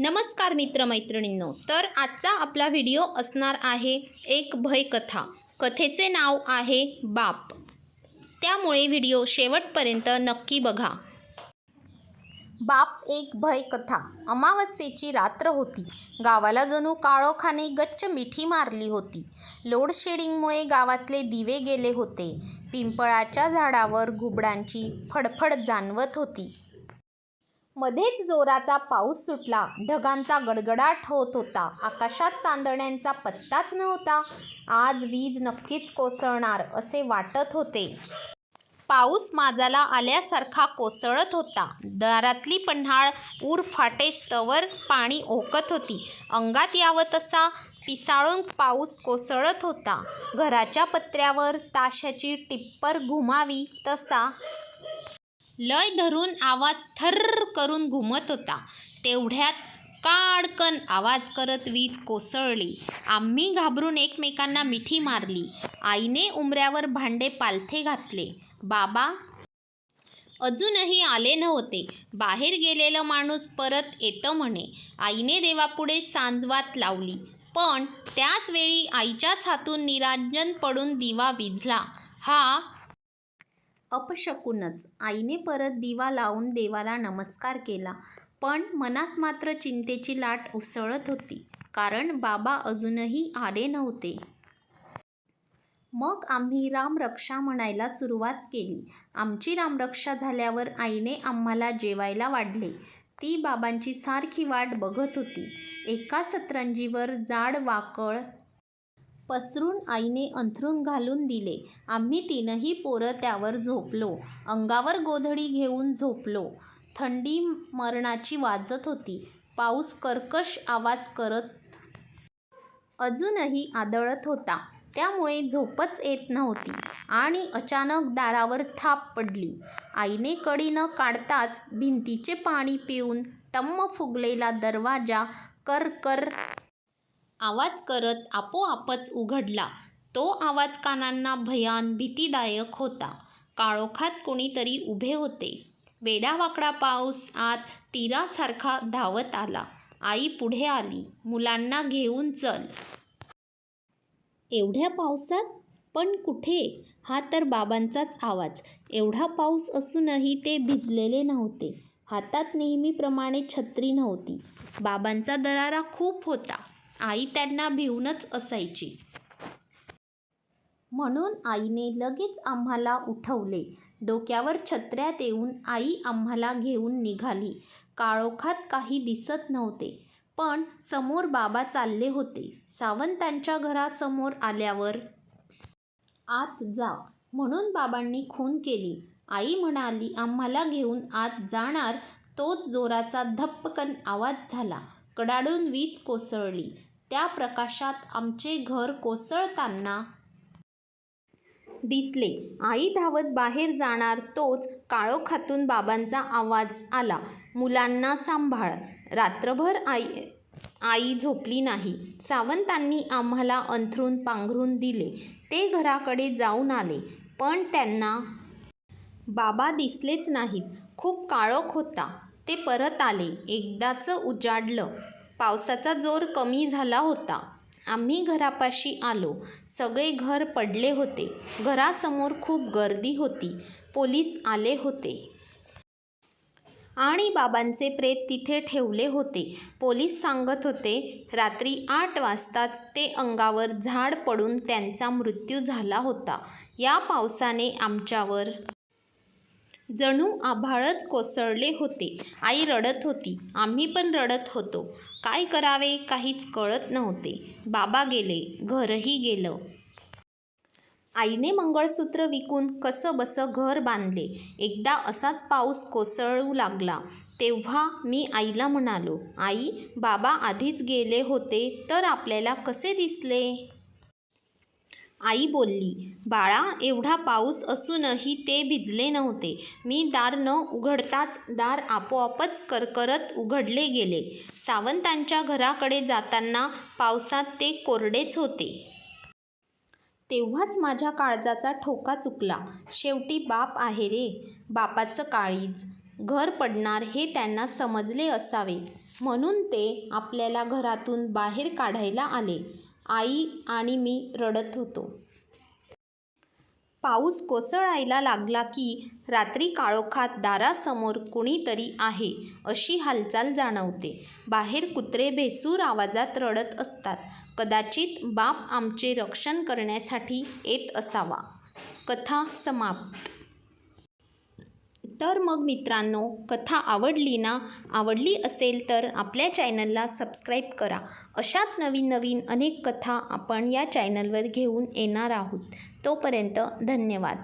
नमस्कार मित्रमैत्रिणींनो तर आजचा आपला व्हिडिओ असणार आहे एक भयकथा. कथेचे नाव आहे बाप. त्यामुळे व्हिडिओ शेवटपर्यंत नक्की बघा. बाप एक भयकथा. अमावस्येची रात्र होती. गावाला जणू काळोखाने गच्च मिठी मारली होती. लोड शेडिंगमुळे गावातले दिवे गेले होते. पिंपळाच्या झाडावर घुबडांची फडफड जाणवत होती. मध्येच जोराचा पाऊस सुटला. ढगांचा गडगडाट होत होता. आकाशात चांदण्यांचा पत्ताच नव्हता. आज वीज नक्कीच कोसळणार असे वाटत होते. पाऊस माजाला आल्यासारखा कोसळत होता. दारातली पन्हाळ ऊर फाटेस्तवर पाणी ओकत होती. अंगात यावं तसा पिसाळून पाऊस कोसळत होता. घराच्या पत्र्यावर ताशाची टिप्पर घुमावी तसा लय धरून आवाज थर्र करून घुमत होता. तेवढ्यात काडकन आवाज करत वीज कोसळली. आम्ही घाबरून एकमेकांना मिठी मारली. आईने उमऱ्यावर भांडे पालथे घातले. बाबा अजूनही आले नव्हते. बाहेर गेलेलं माणूस परत येतं म्हणे. आईने देवापुढे सांजवात लावली. पण त्याच वेळी आईच्याच हातून निरांजन पडून दिवा विझला. हा अपशकूनच. आईने परत दिवा लावून देवाला नमस्कार केला. पण मनात मात्र चिंतेची लाट उसळत होती. कारण बाबा अजूनही आले नव्हते. मग आम्ही रामरक्षा म्हणायला सुरुवात केली. आमची रामरक्षा झाल्यावर आईने आम्हाला जेवायला वाढले. ती बाबांची सारखी वाट बघत होती. एका सतरंजीवर जाड वाकळ पसरून आईने अंथरून घालून दिले. आम्ही तीनही पोरं त्यावर झोपलो. अंगावर गोधडी घेऊन झोपलो. थंडी मरणाची वाजत होती. पाऊस कर्कश आवाज करत अजूनही आदळत होता. त्यामुळे झोपच येत नव्हती आणि अचानक दारावर थाप पडली. आईने कडी न काढताच भिंतीचे पाणी पिऊन टम्म फुगलेला दरवाजा कर कर आवाज करत आपोआपच उघडला. तो आवाज कानांना भयान भीतीदायक होता. काळोखात कोणीतरी उभे होते. वेडावाकडा पाऊस आत तीरासारखा धावत आला. आई पुढे आली. मुलांना घेऊन चल. एवढ्या पावसात? पण कुठे? हा तर बाबांचाच आवाज. एवढा पाऊस असूनही ते भिजलेले नव्हते. हातात नेहमीप्रमाणे छत्री नव्हती. बाबांचा दरारा खूप होता. आई त्यांना भिवूनच असायची. म्हणून आईने लगेच आम्हाला उठवले. डोक्यावर छत्र्या देऊन आई आम्हाला घेऊन निघाली. काळोखात काही दिसत नव्हते पण समोर बाबा चालले होते. सावंतांच्या घरासमोर आल्यावर आत जा. म्हणून बाबांनी खून केली. आई म्हणाली आम्हाला घेऊन आत जाणार. तोच जोराचा धप्पकन आवाज झाला. कडाडून वीज कोसळली. त्या प्रकाशात आमचे घर कोसळताना दिसले. आई धावत बाहेर जाणार तोच काळोखातून बाबांचा आवाज आला. मुलांना सांभाळ. रात्रभर आई आई झोपली नाही. सावंतांनी आम्हाला अंथरून पांघरून दिले. ते घराकडे जाऊन आले. पण त्यांना बाबा दिसलेच नाहीत. खूप काळोख होता. ते परत आले. एकदाचं उजाडलं. पावसाचा जोर कमी झाला होता. आम्ही घरापाशी आलो. सगळे घर पडले होते. घरासमोर खूप गर्दी होती. पोलीस आले होते. आणि बाबांचे प्रेत तिथे ठेवले होते. पोलीस सांगत होते रात्री आठ वाजताच ते अंगावर झाड पडून त्यांचा मृत्यू झाला होता. या पावसाने आमच्यावर जणू आभाळच कोसळले होते. आई रडत होती. आम्ही पण रडत होतो. काय करावे काहीच कळत नव्हते. बाबा गेले. घरही गेलं. आईने मंगळसूत्र विकून कसं बसं घर बांधले. एकदा असाच पाऊस कोसळू लागला. तेव्हा मी आईला म्हणालो आई बाबा आधीच गेले होते तर आपल्याला कसे दिसले? आई बोलली बाळा एवढा पाऊस असूनही ते भिजले नव्हते. मी दार न उघडताच दार आपोआपच करकरत उघडले गेले. सावंतांच्या घराकडे जाताना पावसात ते कोरडेच होते. तेव्हाच माझ्या काळजाचा ठोका चुकला. शेवटी बाप आहे रे. बापाचं काळीज. घर पडणार हे त्यांना समजले असावे. म्हणून ते आपल्याला घरातून बाहेर काढायला आले. आई आणि मी रडत होतो. पाऊस कोसळायला लागला की रात्री काळोखात दारासमोर कुणीतरी आहे अशी हालचाल जाणवते. बाहेर कुत्रे भेसूर आवाजात रडत असतात. कदाचित बाप आमचे रक्षण करण्यासाठी येत असावा. कथा समाप्त. तर मग मित्रांनो कथा आवडली ना? आवडली असेल तर आपल्या चॅनलला सबस्क्राईब करा. अशाच नवीन नवीन अनेक कथा आपण या चॅनलवर घेऊन येणार आहोत. तोपर्यंत धन्यवाद.